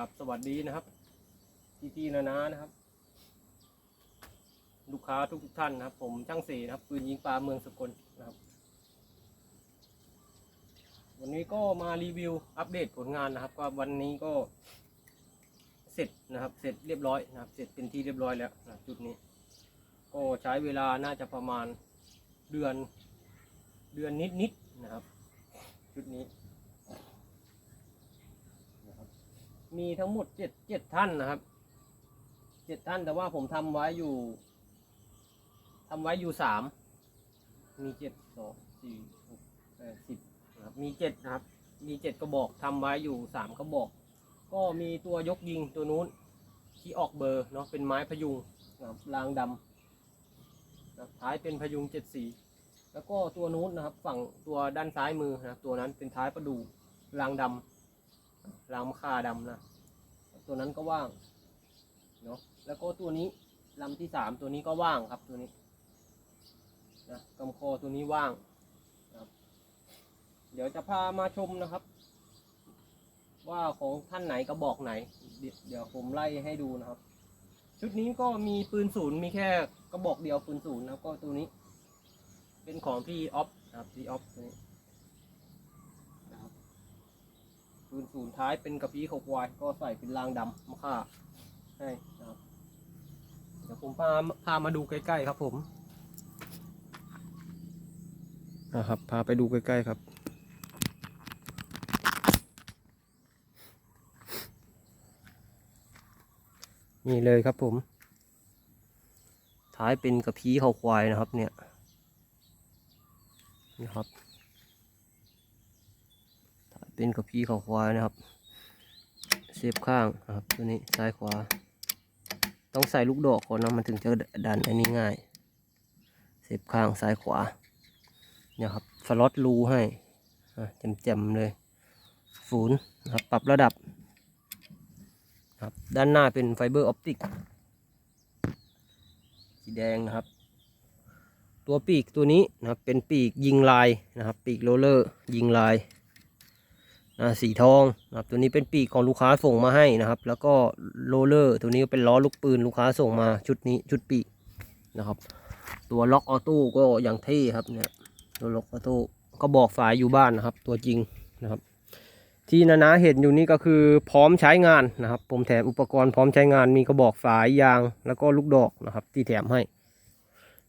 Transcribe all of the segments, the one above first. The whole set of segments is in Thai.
ราบสวัสดีนะครับพี่พี่นานานะครับ ลูกค้าทุกท่านนะครับ ผมช่างสีนะครับปืนยิงปลาเมืองสกลนะครับ วันนี้ก็มารีวิวอัปเดตผลงานนะครับก็วันนี้ก็เสร็จนะครับ เสร็จเรียบร้อยนะครับ เสร็จเป็นที่เรียบร้อยแล้วนะจุดนี้ ก็ใช้เวลาน่าจะประมาณเดือนเดือนนิดๆนะครับ ชุดนี้นะครับ มีทั้งหมดเจ็ดเจ็ดท่านนะครับเจ็ดท่านแต่ว่าผมทำไว้อยู่ทำไว้อยู่สามมีเจ็ดสองสี่หกแปดสิบนะครับมีเจ็ดนะครับ มีเจ็ดกระบอกทำไว้อยู่สามกระบอก ก็มีตัวยกยิงตัวนู้นที่ออกเบอร์เนาะเป็นไม้พยุงนะครับรางดำนะท้ายเป็นพยุงเจ็ดสีแล้วก็ตัวนู้นนะครับ ฝั่งตัวด้านซ้ายมือนะครับตัวนั้นเป็นท้ายประดูรางดำ รามค่าดำนะตัวนั้นก็ว่างเนาะแล้วก็ตัวนี้ลำที่สามตัวนี้ก็ว่างครับตัวนี้นะกำคอตัวนี้ว่างนะครับเดี๋ยวจะพามาชมนะครับ ว่าของท่านไหนกระบอกไหน เดี๋ยวผมไล่ให้ดูนะครับ ชุดนี้ก็มีปืนศูนย์มีแค่กระบอกเดียวปืนศูนย์แล้วก็ตัวนี้ เป็นของพี่ออฟนะครับพี่ออฟตัวนี้นะครับ ปืนศูนย์ท้ายเป็นกระพี้ขบวาย ก็ใส่เป็นรางดำมาค่าให้นะครับ เดี๋ยวผมพาพามาดูใกล้ๆครับผมนะครับ พาไปดูใกล้ๆครับ นี่เลยครับผม ท้ายเป็นกระพี้เขาควายนะครับเนี่ยนะครับ เป็นกับพี่เขาควายนะครับเสียบข้างนะครับตัวนี้ซ้ายขวา ต้องใส่ลูกดอกก่อนนะมันถึงจะดันอันนี้ง่าย เสียบข้างซ้ายขวาเนี่ยครับสล็อตรูให้แจ่มๆเลยศูนย์นะครับปรับระดับครับด้านหน้าเป็นไฟเบอร์ออปติกสีแดงนะครับ ตัวปีกตัวนี้นะครับเป็นปีกยิงลายนะครับ ปีกโรลเลอร์ยิงลาย สีทองนะครับตัวนี้เป็นปีกของลูกค้าส่งมาให้นะครับ แล้วก็โรลเลอร์ ตัวนี้เป็นล้อลูกปืนลูกค้าส่งมาชุดนี้ชุดปีกนะครับ ตัวล็อกออโต้ก็อย่างเท่ครับเนี่ยตัวล็อกออโต้ก็บอกฝายอยู่บ้านนะครับ ตัวจริงนะครับ ที่นานาเห็นอยู่นี่ก็คือพร้อมใช้งานนะครับ ผมแถมอุปกรณ์พร้อมใช้งานมีกระบอกฝายยางแล้วก็ลูกดอกนะครับ ที่แถมให้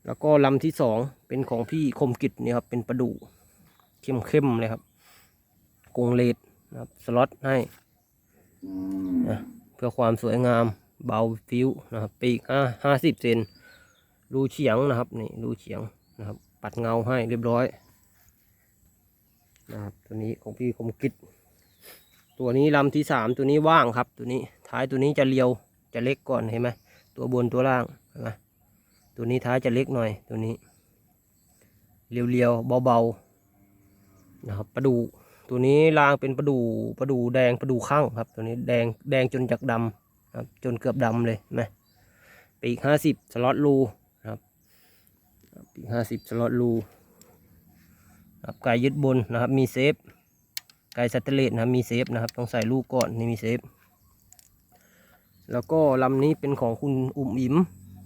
แล้วก็ลำที่สองเป็นของพี่คมกิจนี่ครับเป็นประดูเข้มๆเลยครับ กรงเลดนะครับสล็อตให้นะเพื่อความสวยงามเบาฟิวนะครับปีกห้าห้าสิบเซนรูเฉียงนะครับนี่รูเฉียงนะครับ ปัดเงาให้เรียบร้อยนะครับตัวนี้ของพี่คมกิจตัวนี้ลำที่สามตัวนี้ว่างครับ ตัวนี้ท้ายตัวนี้จะเรียวจะเล็กก่อนเห็นไหมตัวบนตัวล่างเห็นไหมตัวนี้ท้ายจะเล็กหน่อยตัวนี้เรียวๆเบาๆนะครับประดู ตัวนี้รางเป็นประดูประดูแดงประดูข้างครับ ตัวนี้แดงแดงจนจากดำครับ จนเกือบดำเลยนไหมปีกห้าสิบสล็อตรูครับปีกห้าสิบสล็อตรูครับไก่ยึดบนนะครับมีเซฟไก่สแตเลสนะครับมีเซฟนะครับต้องใส่ลูกก่อนนี่มีเซฟแล้วก็ลำนี้เป็นของคุณอุ้มอิม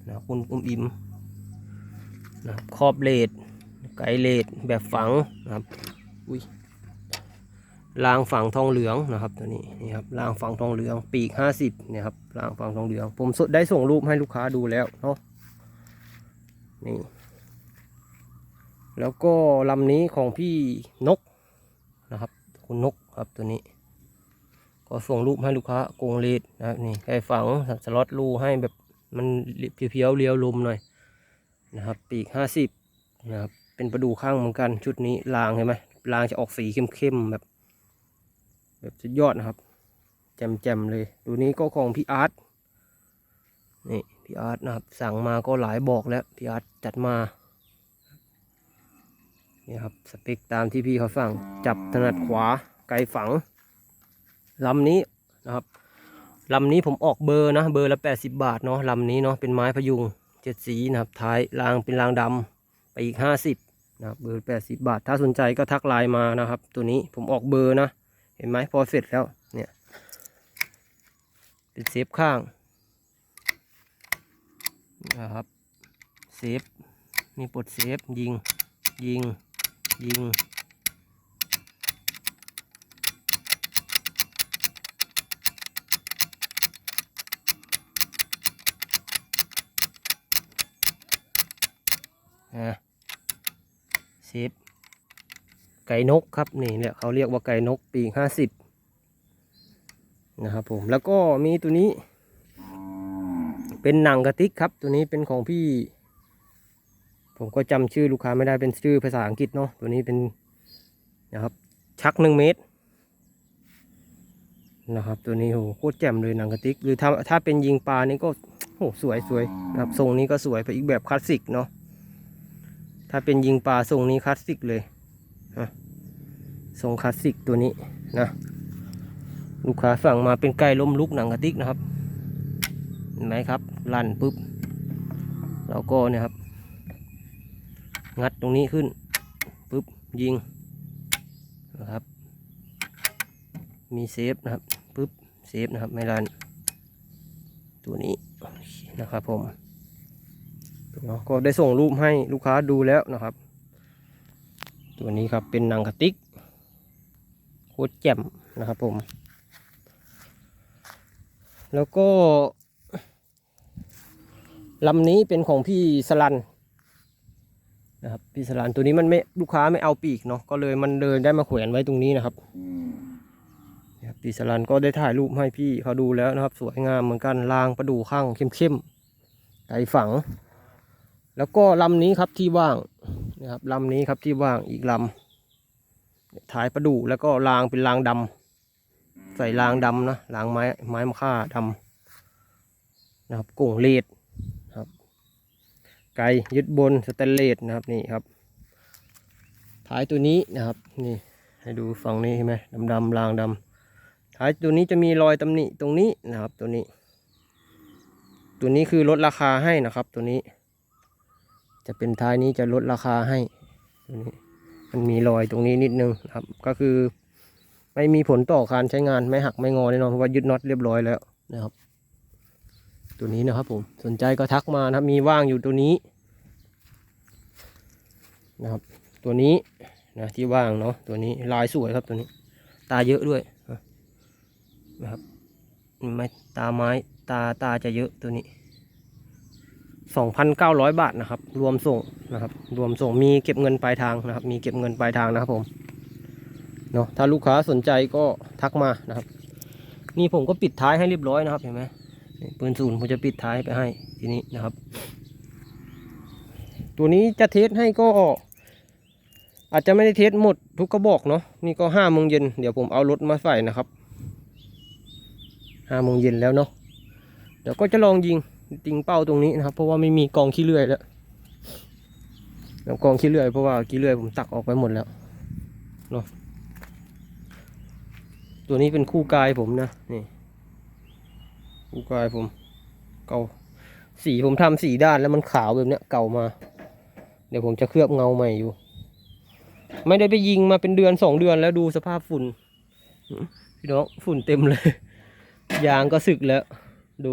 นะครับคุณอุ้มอิมนะครับครอบเลดไกเลดแบบฝังนะครับอุ้ย รางฝังทองเหลืองนะครับตัวนี้นี่ครับรางฝังทองเหลืองปีกห้าสิบเนี่ยครับรางฝังทองเหลือง ผมได้ส่งรูปให้ลูกค้าดูแล้วเนาะนี่แล้วก็ลำนี้ของพี่นกนะครับ คุณนกครับตัวนี้ ก็ส่งรูปให้ลูกค้ากรงเลดนะครับนี่แค่ฝังสล็อตรูให้แบบมันเพียวๆเลี้ยวลมหน่อยนะครับปีกห้าสิบนะครับเป็นประดูข้างเหมือนกันชุดนี้รางเห็นไหมรางจะออกสีเข้มๆแบบ แบบสุดยอดนะครับ แจมๆเลย ดูนี้ก็ของพี่อาร์ตนี่พี่อาร์ตนะครับ สั่งมาก็หลายบอกแล้วพี่อาร์ตจัดมานี่ครับสเปคตามที่พี่เขาสั่งจับถนัดขวาไกลฝังลำนี้นะครับลำนี้ผมออกเบอร์นะเบอร์ละแปดสิบาทเนาะลำนี้เนาะเป็นไม้พยุงเจ็ดสีนะครับท้ายรางเป็นรางดำไปอีกห้าสิบนะครับเบอร์แปดสิบาท ถ้าสนใจก็ทักไลน์มานะครับ ตัวนี้ผมออกเบอร์นะ เห็นไหมพอเสร็จแล้วเนี่ยเป็นเซฟข้างนะครับเซฟมีปลดเซฟยิงยิงยิงอะเซฟ ไก่นกครับนี่แหละเขาเรียกว่าไก่นกปีกห้าสิบนะครับผมแล้วก็มีตัวนี้ เป็นหนังกระติกครับ ตัวนี้เป็นของพี่ ผมก็จำชื่อลูกค้าไม่ได้เป็นชื่อภาษาอังกฤษเนาะตัวนี้เป็นนะครับชักหนึ่งเมตรนะครับตัวนี้โหโคตรแจ่มเลยหนังกระติกหรือถ้าถ้าเป็นยิงปลานี่ก็โหสวยสวยนะครับทรงนี้ก็สวยไปอีกแบบคลาสสิกเนาะถ้าเป็นยิงปลาทรงนี้คลาสสิกเลย ทรงคลาสสิกตัวนี้นะลูกค้าสั่งมาเป็นไก่ล้มลุกหนังกระติกนะครับเห็นไหมครับลั่นปุ๊บเราก็เนี่ยครับ งัดตรงนี้ขึ้นปุ๊บยิงนะครับ มีเซฟนะครับปุ๊บเซฟนะครับไม่ลั่นตัวนี้นะครับผมเนาะก็ได้ส่งรูปให้ลูกค้าดูแล้วนะครับ ตัวนี้ครับเป็นหนังกระติก โคตรแจ่มนะครับผม แล้วก็ลำนี้เป็นของพี่สลันนะครับพี่สลันตัวนี้มันไม่ลูกค้าไม่เอาปีกเนาะก็เลยมันเดินได้มาแขวนไว้ตรงนี้นะครับพี่สลันก็ได้ถ่ายรูปให้พี่เขาดูแล้วนะครับ สวยงามเหมือนกันรางประดูข้างเข้มๆไก่ฝัง แล้วก็ลำนี้ครับที่ว่างนะครับลำนี้ครับที่ว่างอีกลำ ท้ายประดู่แล้วก็รางเป็นรางดำใส่รางดำนะรางไม้ไม้มะค่าดำนะครับก่งเลดครับ ไกยึดบนสแตนเลสนะครับนี่ครับท้ายตัวนี้นะครับนี่ให้ดูฝั่งนี้เห็นไหมดำดำๆรางดำท้ายตัวนี้จะมีรอยตำหนิตรงนี้นะครับตัวนี้ ตัวนี้คือลดราคาให้นะครับตัวนี้ จะเป็นท้ายนี้จะลดราคาให้ตัวนี้ มันมีรอยตรงนี้นิดนึงครับ ก็คือ ไม่มีผลต่อการใช้งานไม่หักไม่งอแน่นอนเพราะว่ายึดน็อตเรียบร้อยแล้วนะครับ ตัวนี้นะครับผมสนใจก็ทักมานะครับ มีว่างอยู่ตัวนี้ นะครับ ตัวนี้นะที่ว่างเนาะตัวนี้ลายสวยครับตัวนี้ ตาเยอะด้วยนะครับไม่ตาไม้ตาตาจะเยอะตัวนี้ 2,900 บาทนะครับ รวมส่งนะครับ รวมส่งมีเก็บเงินปลายทางนะครับ มีเก็บเงินปลายทางนะครับผมเนาะถ้าลูกค้าสนใจก็ทักมานะครับ นี่ผมก็ปิดท้ายให้เรียบร้อยนะครับเห็นไหมปืนศูนย์ผมจะปิดท้ายไปให้ทีนี้นะครับ ตัวนี้จะเทสให้ก็ อาจจะไม่ได้เทสหมดทุกกระบอกเนาะนี่ก็ห้าโมงเย็นเดี๋ยวผมเอารถมาใส่นะครับห้าโมงเย็นแล้วเนาะเดี๋ยวก็จะลองยิง ติงเป้าตรงนี้นะครับ เพราะว่าไม่มีกองขี้เลื่อยแล้วแล้วกองขี้เลื่อยเพราะว่าขี้เลื่อยผมตักออกไปหมดแล้วเนาะตัวนี้เป็นคู่กายผมนะนี่คู่กายผม เก่าสีผมทำสีด้านแล้วมันขาวแบบเนี้ยเก่ามา เดี๋ยวผมจะเคลือบเงาใหม่อยู่ ไม่ได้ไปยิงมาเป็นเดือนสองเดือนแล้วดูสภาพฝุ่นพี่น้องฝุ่นเต็มเลย ยางก็สึกแล้วดู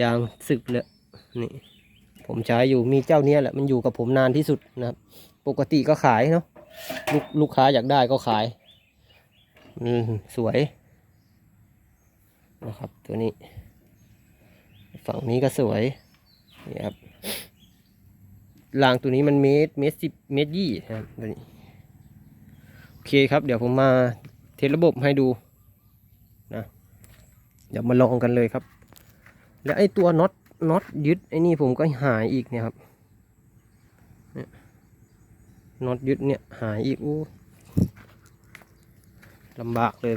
ยางสึกแล้วนี่ผมใช้อยู่มีเจ้าเนี้ยแหละมันอยู่กับผมนานที่สุดนะครับ ปกติก็ขายเนาะลูกลูกค้าอยากได้ก็ขายอืมสวยนะครับ ตัวนี้ ฝั่งนี้ก็สวยนี่ครับรางตัวนี้มันเมตรเมตรสิบเมตรยี่นะครับตัวนี้โอเคครับ เดี๋ยวผมมาเทสระบบให้ดูนะเดี๋ยวมาลองกันเลยครับ แล้วไอ้ตัวน็อตน็อตยึดไอ้นี่ผมก็หายอีกเนี่ยครับเนี่ยน็อตยึดเนี่ยหายอีกอู้ลำบากเลย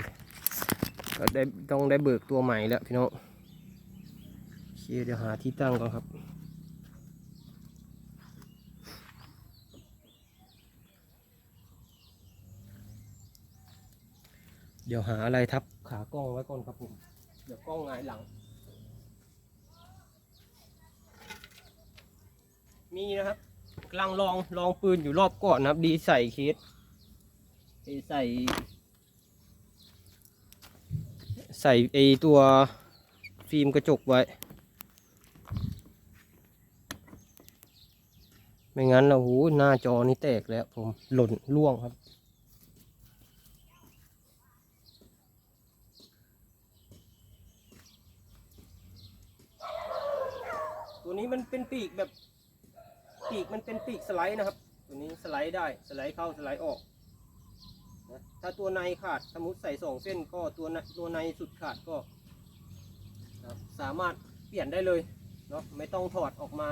ก็ได้ต้องได้เบิกตัวใหม่แล้วพี่น้องโอเคเดี๋ยวหาที่ตั้งก่อนครับเดี๋ยวหาอะไรทับขากล้องไว้ก่อนครับผม เดี๋ยวกล้องหงายหลัง มีนะครับกำลังลองลองปืนอยู่รอบก่อนนะครับ ดีใส่เคสใส่ใส่ไอตัวฟิล์มกระจกไว้ ไม่งั้นนะโหหน้าจอนี่แตกแล้วผมหล่นร่วงครับ ตัวนี้มันเป็นปีกแบบ ปีกมันเป็นปีกสไลด์นะครับ ตัวนี้สไลด์ได้สไลด์เข้าสไลด์ออกนะถ้าตัวในขาดสมมติใส่สองเส้นก็ตัวในตัวในสุดขาดก็นะสามารถเปลี่ยนได้เลยเนาะไม่ต้องถอดออกมา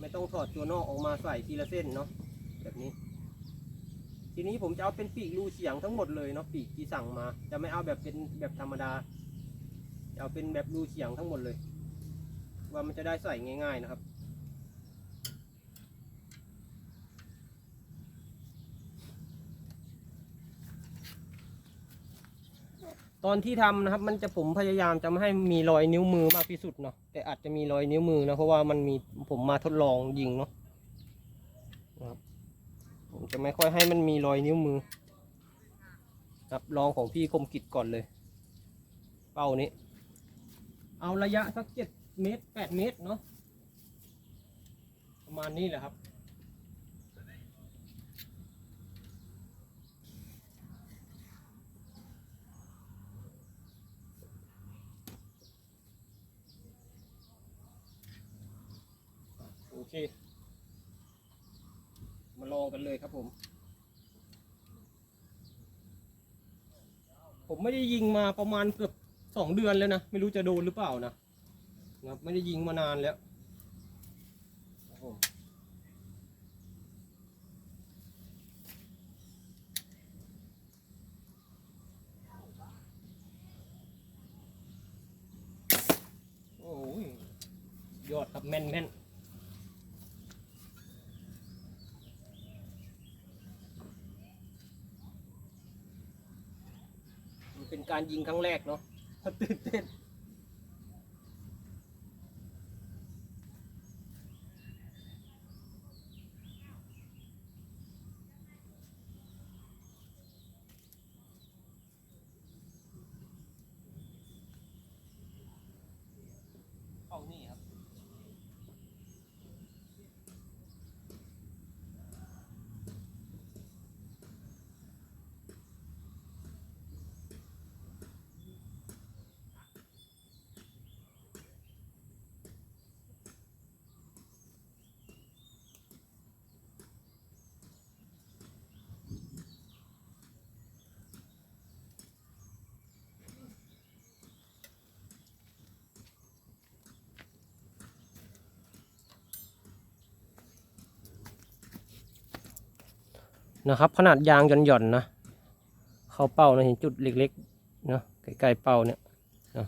ไม่ต้องถอดตัวนอกออกมาใส่ทีละเส้นเนาะแบบนี้ ทีนี้ผมจะเอาเป็นปีกรูเฉียงทั้งหมดเลยเนาะปีกที่สั่งมา จะไม่เอาแบบเป็นแบบธรรมดาจะเอาเป็นแบบรูเฉียงทั้งหมดเลย ว่ามันจะได้ใส่ง่าย ๆนะครับ ตอนที่ทำนะครับ มันจะผมพยายามจะไม่ให้มีรอยนิ้วมือมากที่สุดเนาะแต่อาจจะมีรอยนิ้วมือนะเพราะว่ามันมีผมมาทดลองยิงเนาะนะครับผมจะไม่ค่อยให้มันมีรอยนิ้วมือครับลองของพี่คมกิจก่อนเลย เป้านี้ เอาระยะสักเจ็ดเมตรแปดเมตรเนาะประมาณนี้แหละครับ เค มาลองกันเลยครับผม ผมไม่ได้ยิงมาประมาณเกือบสองเดือนแล้วนะ ไม่รู้จะโดนหรือเปล่านะนะไม่ได้ยิงมานานแล้วโอ้ยยอดครับแม่นแม่น มันเป็น การยิงครั้งแรกเนาะตื่นเต้น นะครับ ขนาดยางหย่อนๆนะ เข้าเป้านะเห็นจุดเล็กๆนะใกล้ๆเป้าเนี่ยนะ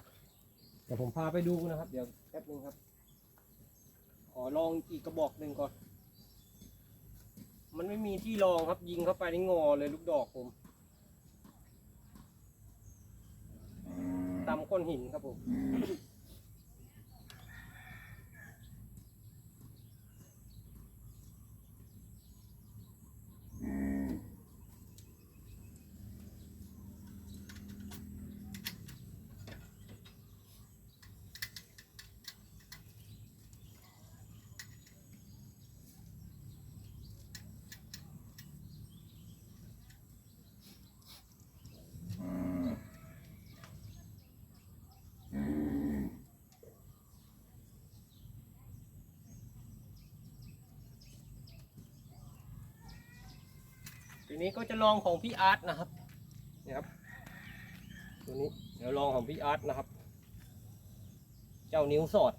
เดี๋ยวผมพาไปดูนะครับ เดี๋ยวแป๊บนึงครับ ขอลองอีกกระบอกหนึ่งก่อน มันไม่มีที่รองครับยิงเข้าไปนี่งอเลยลูกดอกผมตำก้อนหินครับผม นี้ก็จะลองของพี่อาร์ตนะครับนี่ครับ ตัวนี้เดี๋ยวลองของพี่อาร์ตนะครับ เจ้านิ้วสอด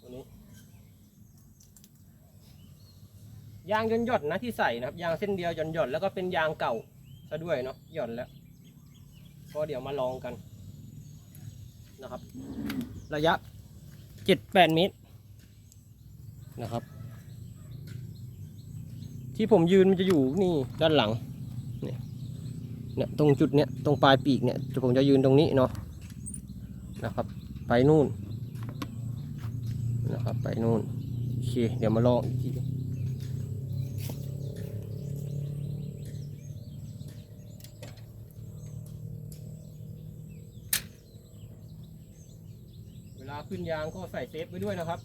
ตัวนี้ ยางหย่อนนะที่ใส่นะครับ ยางเส้นเดียวหย่อนๆแล้วก็เป็นยางเก่าซะด้วยเนาะหย่อนแล้ว ก็เดี๋ยวมาลองกันนะครับ ระยะเจ็ดแปดเมตรนะครับ ที่ผมยืนมันจะอยู่นี่ด้านหลังเนี่ยเนี่ยตรงจุดเนี้ยตรงปลายปีกเนี่ยผมจะยืนตรงนี้เนาะนะครับ ไปนู่นนะครับไปนู่นโอเคเดี๋ยวมาลองอีกทีลาขึ้นยางก็ใส่เซฟไว้ด้วยนะครับ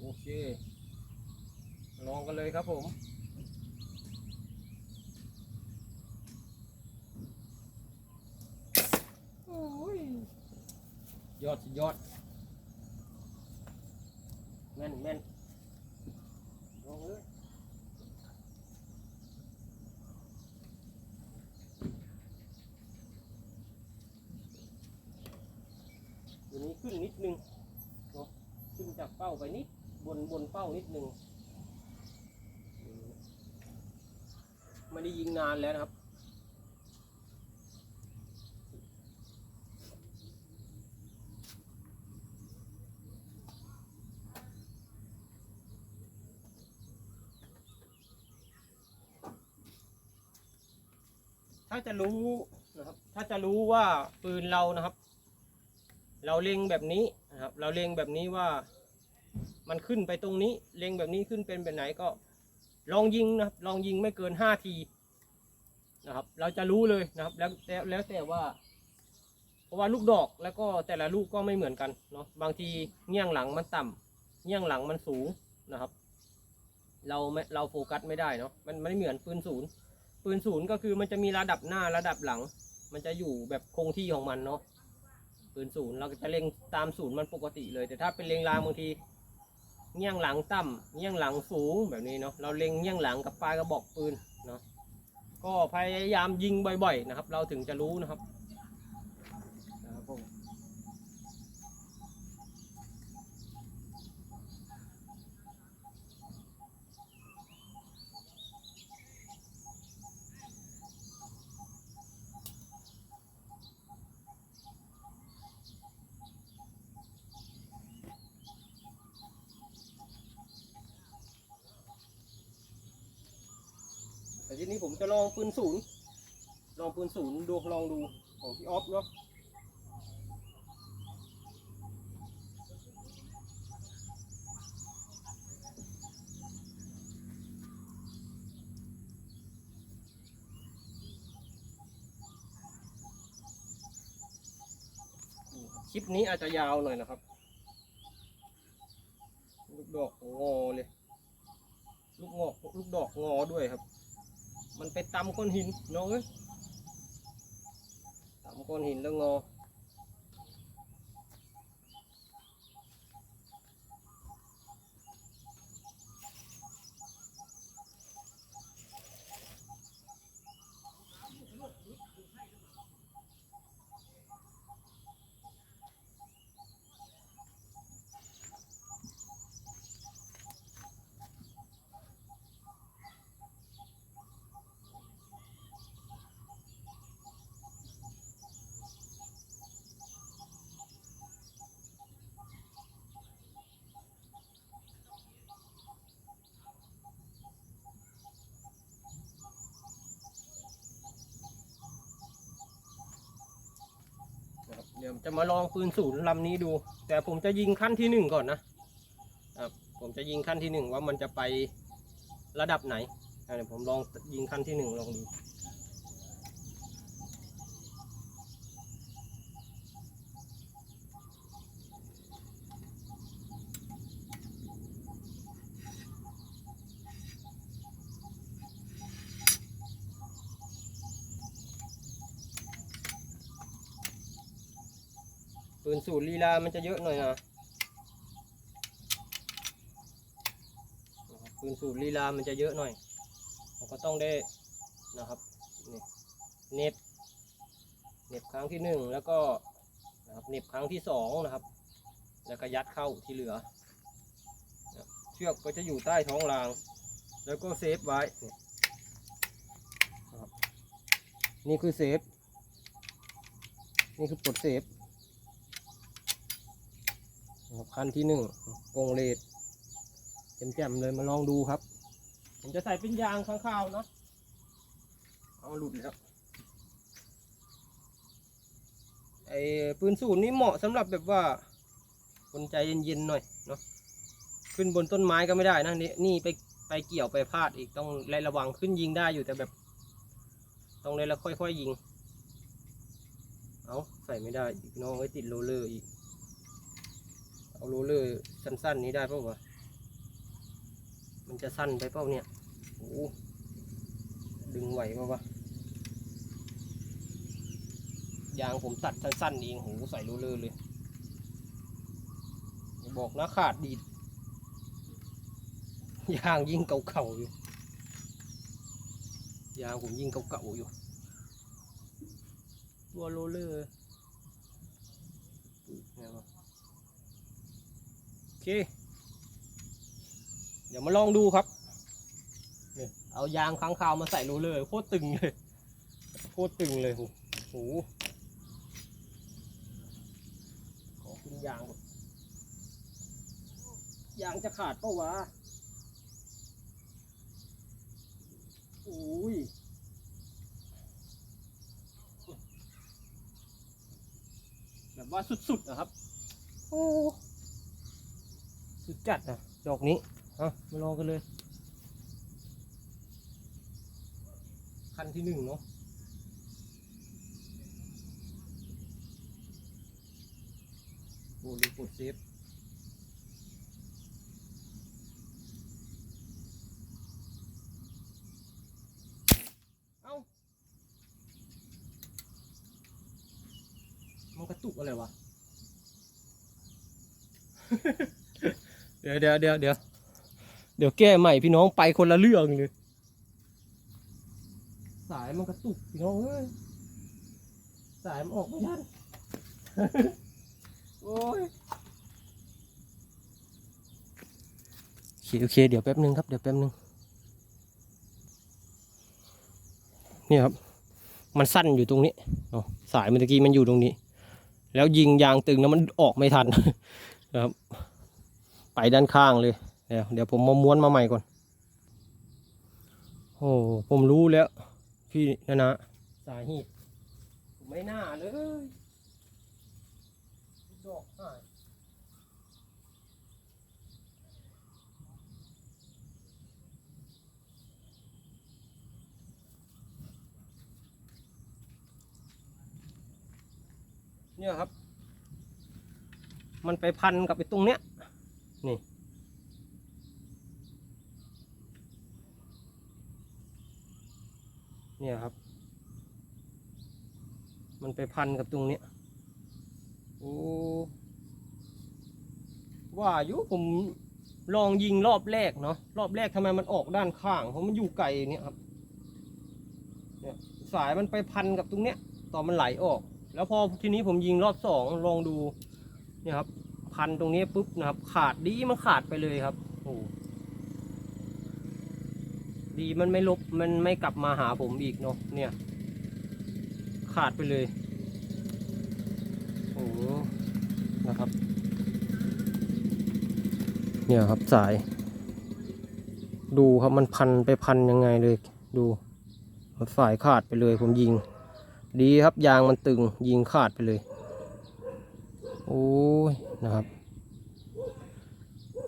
โอเค ลองกันเลยครับผม โอ้ย ยอดสุดยอดแม่นแม่นลองเลยตัวนี้ขึ้นนิดนึงเนาะขึ้นจากเป้าไปนิด บนเป้านิดนึงไม่ได้ยิงนานแล้วนะครับ ถ้าจะรู้นะครับ ถ้าจะรู้ว่าปืนเรานะครับ เราเล็งแบบนี้นะครับ เราเล็งแบบนี้ว่า มันขึ้นไปตรงนี้เล็งแบบนี้ขึ้นเป็นแบบไหนก็ ลองยิงนะครับลองยิงไม่เกินห้าทีนะครับ เราจะรู้เลยนะครับ แล้วแล้วแต่ว่า เพราะว่าลูกดอกแล้วก็แต่ละลูกก็ไม่เหมือนกันเนาะบางทีเงี้ยงหลังมันต่ำเงี้ยงหลังมันสูงนะครับ เราไม่เราโฟกัสไม่ได้เนาะมันมันไม่เหมือนปืนศูนย์ปืนศูนย์ก็คือมันจะมีระดับหน้าระดับหลัง มันจะอยู่แบบคงที่ของมันเนาะปืนศูนย์เราจะเล็งตามศูนย์มันปกติเลย แต่ถ้าเป็นเล็งรางบางที เงี้ยงหลังต่ำเงี้ยงหลังสูงแบบนี้เนาะเราเล็งเงี้ยงหลังกับปลายกระบอกปืนเนาะก็พยายามยิงบ่อยๆนะครับ เราถึงจะรู้นะครับนะครับผม แต่ทีนี้ ผมจะลองปืนศูนย์ลองปืนศูนย์ดูลองดูของพี่ออฟเนาะคลิปนี้อาจจะยาวหน่อยนะครับลูกดอกงอเลย ลูกงอกลูกดอกงอด้วยครับ มันไปตำก้อนหินน้องเอ้ยตำก้อนหินแล้วงอ เดี๋ยวจะมาลองปืนศูนย์ลำนี้ดู แต่ผมจะยิงขั้นที่หนึ่งก่อนนะครับผมจะยิงขั้นที่หนึ่งว่ามันจะไประดับไหนเดี๋ยวผมลองยิงขั้นที่หนึ่งลองดู ลีลามันจะเยอะหน่อยนะครับปืนสูตรลีลามันจะเยอะหน่อยเราก็ต้องได้นะครับเน็บเน็บครั้งที่หนึ่งแล้วก็นะครับเน็บครั้งที่สองนะครับ แล้วก็ยัดเข้าที่เหลือนะเชือกก็จะอยู่ใต้ท้องราง แล้วก็เซฟไว้นี่นี่คือเซฟ นี่คือปลดเซฟ นะครับคันที่หนึ่งกงเลดแจ่มๆเลยมาลองดูครับ ผมจะใส่เป็นยางข้างข้าวเนาะเอาหลุดแล้วไอ้ปืนสูนนี่เหมาะสำหรับแบบว่าคนใจเย็นๆหน่อยเนาะขึ้นบนต้นไม้ก็ไม่ได้นะนี่นี่ไปไปไปเกี่ยวไปพลาดอีกต้องระวังขึ้นยิงได้อยู่แต่แบบต้องเลยแล้วค่อยๆยิงเอาใส่ไม่ได้อีกน้องไว้ติดโรลเลอร์อีก เอาโรลเลอร์สั้นๆนี้ได้เปล่าวะมันจะสั้นไปเปล่าเนี่ยโอ้ดึงไหวเปล่าวะยางผมตัดสั้นๆเองโหใส่โรลเลอร์เลยบอกนะขาดดีดยางยิ่งเก่าๆอยู่ยางผมยิ่งเก่าๆอยู่ตัวโรลเลอร์ไงวะโอ เค เดี๋ยวมาลองดูครับเนี่ยเอายางค้างคาวมาใส่รลเลอร์โคตรตึงเลย โคตรตึงเลยโหโหขอขึ้นยางยางจะขาดปล่าวะโอ้ยแบบว่าสุดๆนะครับ โอ้ สุดจัดนะดอกนี้อะมาลองกันเลย คันที่หนึ่งเนาะโอ้ลืมกดเซฟเอ้ามันกระตุกอะไรวะ เดี๋ยวเดี๋ยวเดี๋ยวเดี๋ยวเดี๋ยวแก้ใหม่พี่น้องไปคนละเรื่องเลย สายมันกระตุกพี่น้องเอ้ยสายมันออกไม่ทันโอ้ยโอเคโอเค เดี๋ยวแป๊บนึงครับเดี๋ยวแป๊บนึงนี่ครับ มันสั้นอยู่ตรงนี้อ๋อสายเมื่อกี้มันอยู่ตรงนี้ แล้วยิงยางตึงแล้วมันออกไม่ทันนะครับ ไปด้านข้างเลยเดี๋ยวเดี๋ยวผมมาม้วนมาใหม่ก่อน โอ้ผมรู้แล้ว พี่นะนะสาเหตุผมไม่น่าเลยดอกหายเนี่ยครับ มันไปพันกับไอ้ตรงเนี้ย นี่ เนี่ยครับ มันไปพันกับตรงเนี้ยโอ้ว่าอยู่ผมลองยิงรอบแรกเนาะรอบแรกทำไมมันออกด้านข้างเพราะมันอยู่ไกลเนี่ยครับเนี่ยสายมันไปพันกับตรงเนี้ยตอนมันไหลออก แล้วพอทีนี้ผมยิงรอบสองลองดูเนี่ยครับ พันตรงนี้ปุ๊บนะครับ ขาดดีมันขาดไปเลยครับโอ้ดีมันไม่ลบมันไม่กลับมาหาผมอีกเนาะเนี่ย ขาดไปเลยโอ้นะครับ เนี่ยครับสาย ดูครับมันพันไปพันยังไงเลย ดูสายขาดไปเลยผมยิง ดีครับยางมันตึงยิงขาดไปเลย โอ้ยนะครับ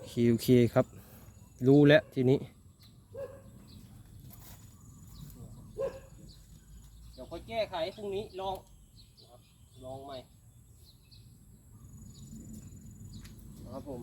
คิวเคครับ รู้แล้วทีนี้เดี๋ยวค่อยแก้ไขพรุ่งนี้ลองลองใหม่ครับผม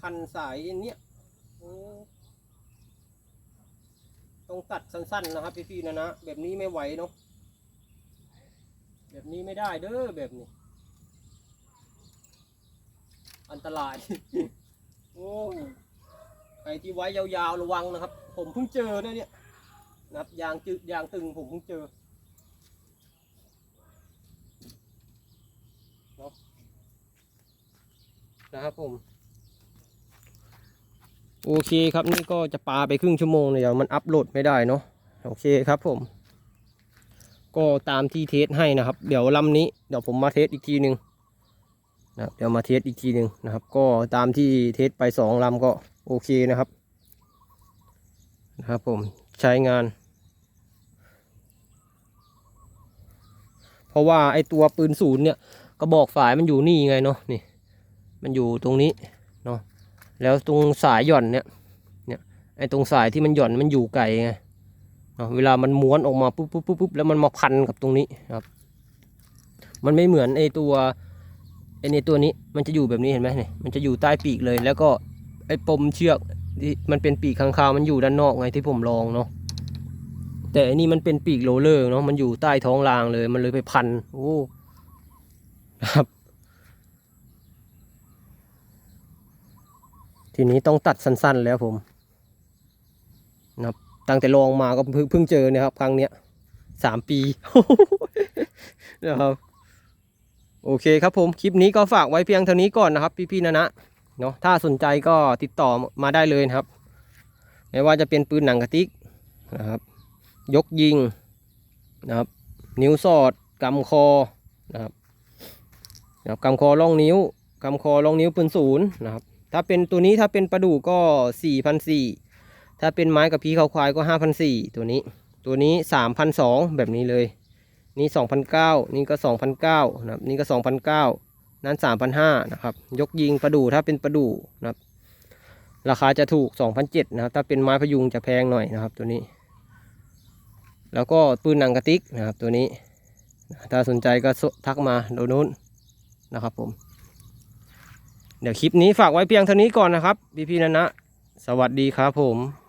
พันสายเนี้ยต้องตัดสั้นๆนะครับพี่ๆนะนะแบบนี้ไม่ไหวเนาะแบบนี้ไม่ได้เด้อแบบนี้ อันตราย โอ้ยใครที่ไว้ยาวๆระวังนะครับ ผมเพิ่งเจอนะเนี่ยนะครับยางจืดยางตึงผมเพิ่งเจอเนาะนะครับผม โอเคครับนี่ก็จะปาไปครึ่งชั่วโมงเลยเดี๋ยวมันอัพโหลดไม่ได้เนาะโอเคครับผม ก็ตามที่เทสให้นะครับ เดี๋ยวลำนี้เดี๋ยวผมมาเทสอีกทีหนึ่งนะครับเดี๋ยวมาเทสอีกทีหนึ่งนะครับ ก็ตามที่เทสไปสองลำก็โอเคนะครับนะครับผมใช้งาน เพราะว่าไอตัวปืนศูนย์เนี่ยกระบอกฝายมันอยู่นี่ไงเนาะนี่ มันอยู่ตรงนี้ แล้วตรงสายหย่อนเนี่ยเนี่ยไอตรงสายที่มันหย่อนมันอยู่ไกลไงเนาะเวลามันม้วนออกมาปุ๊บปุ๊บปุ๊บปุ๊บแล้วมันมาพันกับตรงนี้ครับ มันไม่เหมือนไอตัวไอในตัวนี้มันจะอยู่แบบนี้เห็นไหมเนี่ยมันจะอยู่ใต้ปีกเลย แล้วก็ไอปมเชือกที่มันเป็นปีกข้างคาวมันอยู่ด้านนอกไงที่ผมลองเนาะแต่อันนี้มันเป็นปีกโรเลอร์เนาะมันอยู่ใต้ท้องรางเลย มันเลยไปพันโอ้ครับ ทีนี้ต้องตัดสั้น ๆ แล้วผมนะครับตั้งแต่ลองมาก็เพิ่งเพิ่งเจอเนี่ยครับ ครั้งเนี้ยสามปีนะครับโอเคครับผมคลิปนี้ก็ฝากไว้เพียงเท่านี้ก่อนนะครับ พี่ๆนะนะเนาะถ้าสนใจก็ติดต่อมาได้เลยนะครับ ไม่ว่าจะเป็นปืนหนังกระติกนะครับ ยกยิงนะครับ นิ้วสอดกำคอนะครับนะครับกำคอล่องนิ้วกำคอล่องนิ้วปืนศูนย์นะครับ ถ้าเป็นตัวนี้ถ้าเป็นปลาดุกก็สี่พันสี่ถ้าเป็นไม้กับพีเขาควายก็ห้าพันสี่ตัวนี้ ตัวนี้สามพันสองแบบนี้เลย นี่สองพันเก้านี่ก็สองพันเก้านะครับนี่ก็สองพันเก้านั้นสามพันห้านะครับ ยกยิงปลาดูถ้าเป็นปลาดูนะครับ ราคาจะถูกสองพันเจ็ดนะครับ ถ้าเป็นไม้พยุงจะแพงหน่อยนะครับ ตัวนี้ แล้วก็ปืนหนังกระติกนะครับ ตัวนี้ ถ้าสนใจก็ทักมาโดนนู้นนะครับผม เดี๋ยวคลิปนี้ฝากไว้เพียงเท่านี้ก่อนนะครับพี่ๆนะนะ สวัสดีครับผม